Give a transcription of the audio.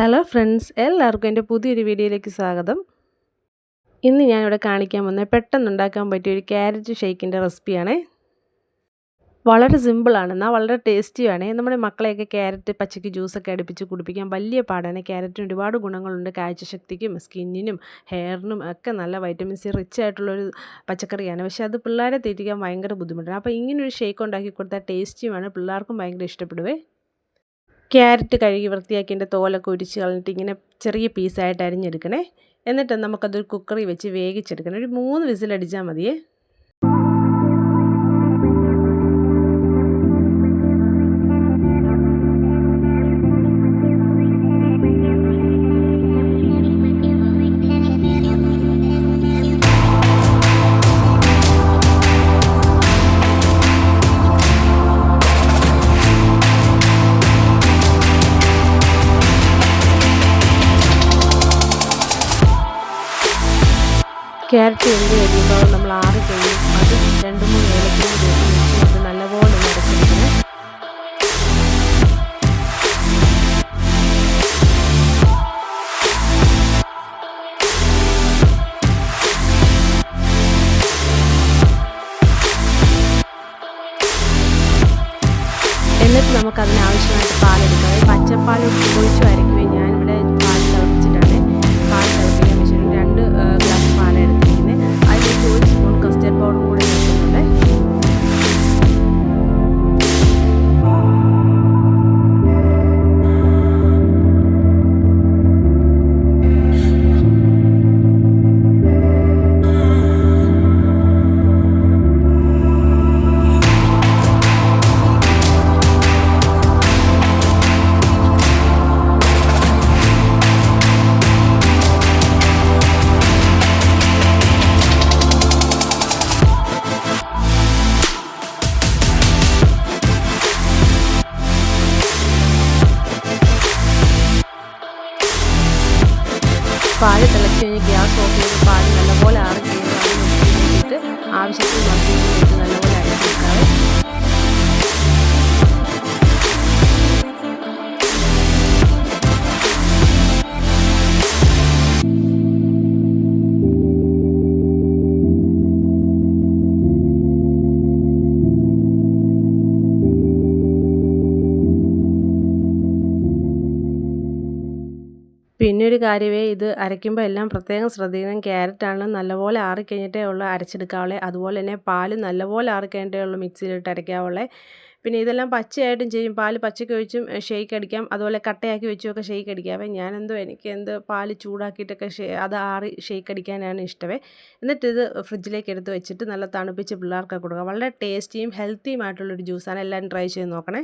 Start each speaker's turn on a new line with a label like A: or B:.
A: Hello friends എല്ലാവർക്കും എന്റെ പുതിയൊരു വീഡിയോയിലേക്ക് സ്വാഗതം. ഇന്ന് ഞാനിവിടെ കാണിക്കാൻ വന്ന പെട്ടെന്ന് ഉണ്ടാക്കാൻ പറ്റിയ ഒരു ക്യാരറ്റ് ഷേക്കിന്റെ റെസിപ്പിയാണ് വളരെ സിമ്പിളാണ് എന്നാൽ വളരെ ടേസ്റ്റിയാണ് നമ്മുടെ മക്കളെയൊക്കെ ക്യാരറ്റ് പച്ചയ്ക്ക് ജ്യൂസൊക്കെ അടുപ്പിച്ച് കുടിപ്പിക്കാൻ വലിയ പാടാണ്. ക്യാരറ്റിന് ഒരുപാട് ഗുണങ്ങളുണ്ട്. കാഴ്ചശക്തിക്കും സ്കിന്നിനും ഹെയറിനും ഒക്കെ നല്ല വൈറ്റമിൻ സി റിച്ച് ആയിട്ടുള്ളൊരു പച്ചക്കറിയാണ്. പക്ഷേ അത് പിള്ളേരെ തീറ്റിക്കാൻ ഭയങ്കര ബുദ്ധിമുട്ടാണ്. അപ്പോൾ ഇങ്ങനൊരു ഷേക്ക് ഉണ്ടാക്കി കൊടുത്താൽ ടേസ്റ്റിയുമാണ് പിള്ളേർക്കും ഭയങ്കര ഇഷ്ടപ്പെടുവേ. ക്യാരറ്റ് കഴുകി വൃത്തിയാക്കി എന്റെ തോലൊക്കെ ഉരിച്ച് കളഞ്ഞിട്ട് ഇങ്ങനെ ചെറിയ പീസായിട്ട് അരിഞ്ഞെടുക്കണേ. എന്നിട്ട് നമുക്കതൊരു കുക്കറിൽ വെച്ച് വേവിച്ചെടുക്കണം. ഒരു മൂന്ന് വിസിലടിച്ചാൽ മതിയേ. ക്യാരറ്റ് എന്ത് കഴിയുമ്പോൾ നമ്മൾ ആറ് കഴിയും അത് രണ്ട് മൂന്ന് ഏലക്കും വെച്ച് അത് നല്ലപോലെ നടക്കുന്നതിന് എന്നിട്ട് നമുക്ക് അതിനാവശ്യമായിട്ട് പാലെടുക്കാം. പച്ചപ്പാൽ ഒഴിച്ചു അരയ്ക്കുകയും പാൽ തിളച്ച് കഴിഞ്ഞ് ഗ്യാസ് ഓഫ് ചെയ്ത് പാൽ നല്ലപോലെ ആറി കഴിയുമ്പോൾ ആവശ്യത്തിന് മധുരത്തിലിട്ട് നല്ലപോലെ പിന്നെ ഒരു കാര്യമേ ഇത് അരയ്ക്കുമ്പോൾ എല്ലാം പ്രത്യേകം ശ്രദ്ധിക്കണം. ക്യാരറ്റാണ് നല്ലപോലെ ആറിക്കഴിഞ്ഞിട്ടേ ഉള്ളൂ അരച്ചെടുക്കാവുള്ളേ. അതുപോലെ തന്നെ പാൽ നല്ലപോലെ ആറിക്കഴിഞ്ഞിട്ടേ ഉള്ളൂ മിക്സിയിലിട്ട് അരയ്ക്കാവുള്ളേ. പിന്നെ ഇതെല്ലാം പച്ചയായിട്ടും ചെയ്യും. പാൽ പച്ചയ്ക്ക് ഒഴിച്ചും ഷെയ്ക്ക് അടിക്കാം. അതുപോലെ കട്ടയാക്കി വെച്ചുമൊക്കെ ഷെയ്ക്ക് അടിക്കാവേ ഞാനെന്തോ എനിക്ക് എന്ത് പാൽ ചൂടാക്കിയിട്ടൊക്കെ ഷേ അത് ആറി ഷെയ്ക്ക് അടിക്കാനാണ് ഇഷ്ടമേ എന്നിട്ട് ഇത് ഫ്രിഡ്ജിലേക്ക് എടുത്ത് വെച്ചിട്ട് നല്ല തണുപ്പിച്ച് പിള്ളേർക്ക് കൊടുക്കുക. വളരെ ടേസ്റ്റിയും ഹെൽത്തിയുമായിട്ടുള്ളൊരു ജ്യൂസാണ്. എല്ലാവരും ട്രൈ ചെയ്ത് നോക്കണേ.